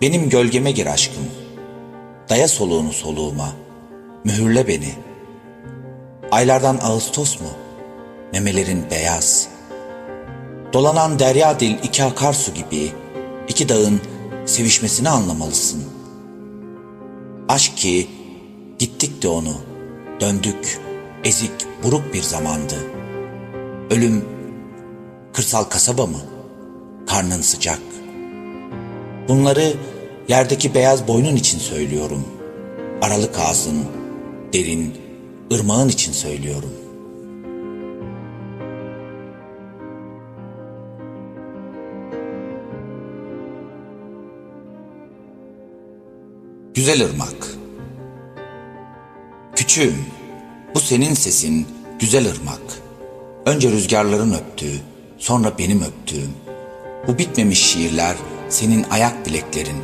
Benim gölgeme gir aşkım. Daya soluğunu soluğuma. Mühürle beni. Aylardan Ağustos mu? Memelerin beyaz. Dolanan derya dil iki akarsu gibi iki dağın sevişmesini anlamalısın. Aşk ki gittik de onu döndük ezik buruk bir zamandı. Ölüm kırsal kasaba mı? Karnın sıcak. Bunları yerdeki beyaz boynun için söylüyorum. Aralık ağzın, derin, ırmağın için söylüyorum. Güzel ırmak. Küçüğüm, bu senin sesin, güzel ırmak. Önce rüzgarların öptüğü, sonra benim öptüğüm. Bu bitmemiş şiirler senin ayak bileklerin,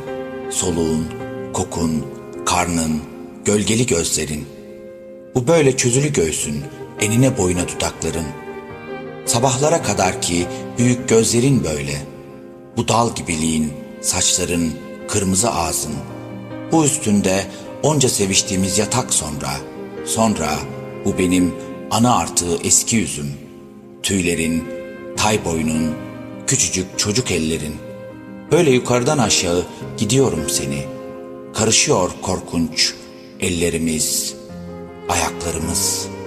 soluğun, kokun, karnın, gölgeli gözlerin. Bu böyle çözülü göğsün, enine boyuna dudakların. Sabahlara kadar ki büyük gözlerin böyle. Bu dal gibiliğin, saçların, kırmızı ağzın. Bu üstünde onca seviştiğimiz yatak sonra. Sonra bu benim ana artığı eski yüzüm. Tüylerin, tay boynun, küçücük çocuk ellerin. Böyle yukarıdan aşağı gidiyorum seni. Karışıyor korkunç ellerimiz, ayaklarımız.''